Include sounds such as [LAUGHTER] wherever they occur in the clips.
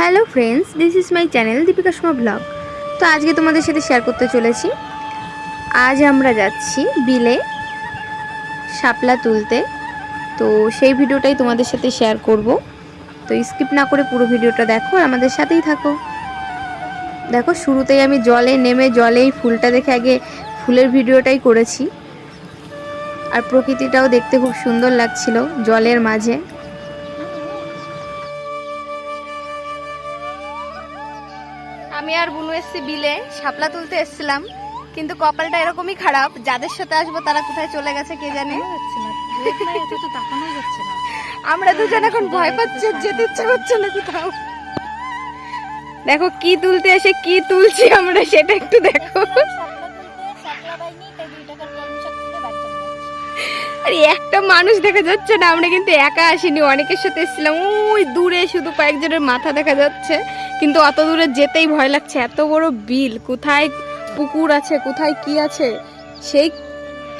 Hello friends, this is my channel Deepika Suma blog. তো আজকে তোমাদের সাথে শেয়ার করতে চলেছি। আজ আমরা যাচ্ছি বিলে শাপলা তুলতে। তো সেই ভিডিওটাই তোমাদের সাথে শেয়ার করব। তো স্কিপ না করে পুরো ভিডিওটা দেখো আর আমাদের সাথেই থাকো। দেখো, শুরুতেই আমি জলে নেমে জলেই ফুলটা দেখে আগে ফুলের ভিডিওটাই করেছি। আর প্রকৃতিটাও দেখতে খুব সুন্দর লাগছিল জলের মাঝে। আমি আর বুনু এসছি বিলে শাপলা তুলতে এসছিলাম। কিন্তু কপালটা এরকমই খারাপ যাদের সাথে আসব তারা কোথায় চলে গেছে কে জানে? আমরা দুজন এখন ভয় পাচ্ছি যেতে ইচ্ছে করছে না কোথাও। দেখো কি তুলতে এসে কি তুলছি আমরা সেটা একটু দেখো। আর, একটা মানুষ দেখা যাচ্ছে না, আমরা কিন্তু একা আসিনি। অনেকের সাথে এসেছিলাম, ওই দূরে শুধু কয়েকজনের মাথা দেখা যাচ্ছে, কিন্তু অত দূরে যেতেই ভয় লাগছে। এত বড় বিল, কোথায় পুকুর আছে, কোথায় কি আছে? সেই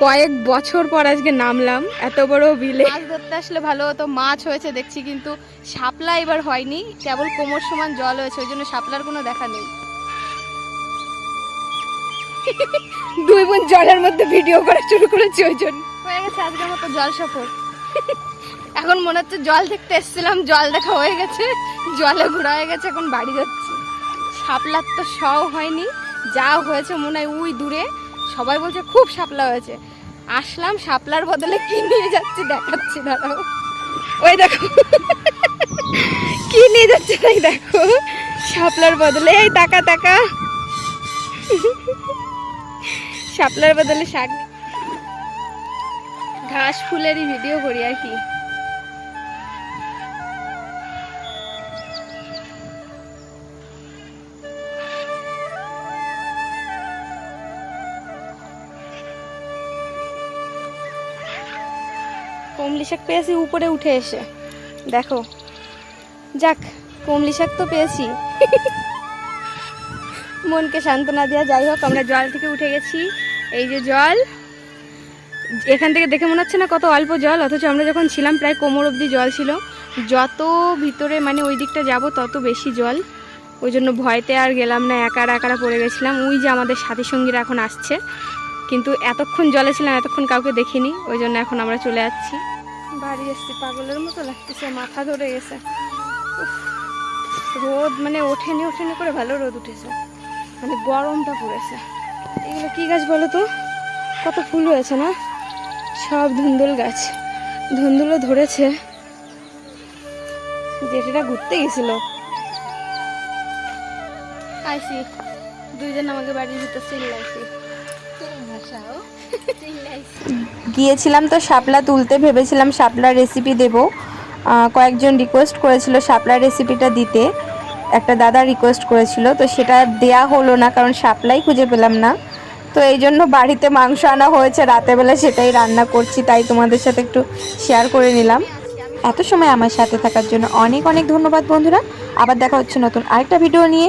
কয়েক বছর পর আজকে নামলাম, এত বড় বিলে। মাছ ধরতে আসলে ভালো হতো, মাছ হয়েছে, দেখছি কিন্তু শাপলা এবার হয়নি, কেবল কোমর সমান জল হয়েছে, ওই জন্য শাপলার কোনো দেখা নেই। দুই বোন জলের মধ্যে ভিডিও করা শুরু করেছি ওই জন্য। হয়ে গেছে আজকের মতো জল সফর এখন মনে হচ্ছে জল দেখতে এসেছিলাম, জল দেখা হয়ে গেছে, জলে ঘোরা হয়ে গেছে, এখন বাড়ি যাচ্ছি। শাপলার তো সও হয়নি, যা হয়েছে মনে হয় উই দূরে। সবাই বলছে খুব শাপলা হয়েছে। আসলাম, শাপলার বদলে কি নিয়ে যাচ্ছি দেখাচ্ছি দাঁড়াও ওই দেখো, কি নিয়ে যাচ্ছে তাই দেখো। শাপলার বদলে, এই টাকা টাকা। শাপলার বদলে শাক ঘাস ফুলেরই ভিডিও করি আর কি। কমলি শাক পেয়েছি, উপরে উঠে এসে। দেখো। যাক, কমলি শাক তো পেয়েছি। [LAUGHS] মনকে সান্ত্বনা দেওয়া। যাই হোক, আমরা জল থেকে উঠে গেছি। এই যে জল, এখান থেকে দেখে মনে হচ্ছে না কত অল্প জল, অথচ আমরা যখন ছিলাম প্রায় কোমর অবধি জল ছিল। যত ভিতরে মানে ওই দিকটা যাব, তত বেশি জল। ওই জন্য ভয়তে আর গেলাম না একারা একারা পড়ে গেছিলাম। ওই যে আমাদের সাথী সঙ্গীরা এখন আসছে। কিন্তু এতক্ষণ জলে ছিলাম, এতক্ষণ কাউকে দেখিনি। ওই জন্য এখন আমরা চলে যাচ্ছি। বাড়ি এসছি, পাগলের মতো লাগতেছে, মাথা ধরে গেছে। রোদ মানে ওঠেনি ওঠেনি করে ভালো রোদ উঠেছে। মানে গরমটা পড়েছে। এগুলো কি গাছ বলো তো? কত ফুল হয়েছে না? সব ধুন্দুল গাছ। ধুন্দুলও ধরেছে। জেঠিটা ঘুরতে গেছিল। আইসি দুইজন আমাকে বাড়ির ভিতর চিল্লাইছি। গিয়েছিলাম তো শাপলা তুলতে ভেবেছিলাম শাপলার রেসিপি দেব। কয়েকজন রিকোয়েস্ট করেছিল শাপলার রেসিপিটা দিতে। একটা দাদা রিকোয়েস্ট করেছিল, তো সেটা দেয়া হলো না, কারণ সাপ্লাই খুঁজে পেলাম না। তো এই জন্য বাড়িতে মাংস আনা হয়েছে রাতেবেলা সেটাই রান্না করছি, তাই তোমাদের সাথে একটু শেয়ার করে নিলাম। এত সময় আমার সাথে থাকার জন্য অনেক অনেক ধন্যবাদ বন্ধুরা। আবার দেখা হচ্ছে নতুন আরেকটা ভিডিও নিয়ে।